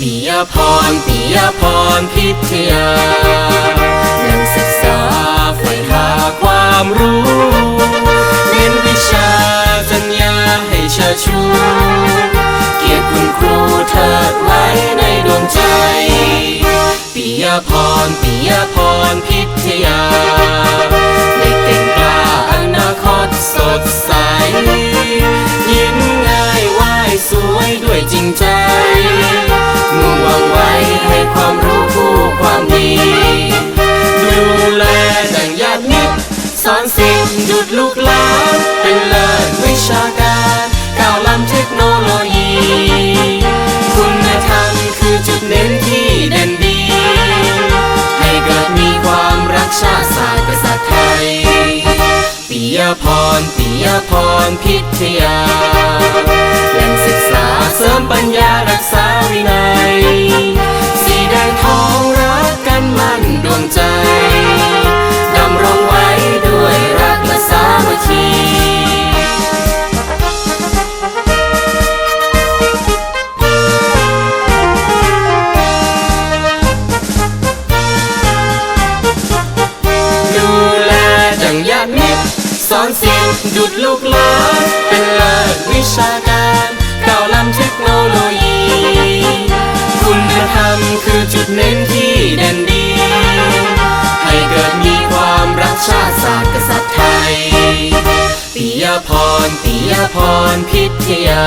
ยพรปิยพรพิทยายังศึกษาใฝ่หาความรู้เน้นวิชาจัญญาให้เชิดชูเกียรติคุณครูเทิดไว้ในดวงใจปิยพรปิยพรพิทยา สอนสิ่งดุดลูกหลานเป็นเลิศวิชาการก้าวล้ำเทคโนโลยี คุณธรรมคือจุดเน้นที่เด่นดี ให้เกิดมีความรักชาติศาสตร์กษัตริย์ไทยปิยพรปิยพรพิทยาแหล่งศึกษา เป็นเลิศวิชาการก้าวล้ำเทคโนโลยี คุณธรรมคือจุดเน้นที่เด่นดี ให้เกิดมีความรักชาติศาสตร์กษัตริย์ไทยปิยพรปิยพรพิทยา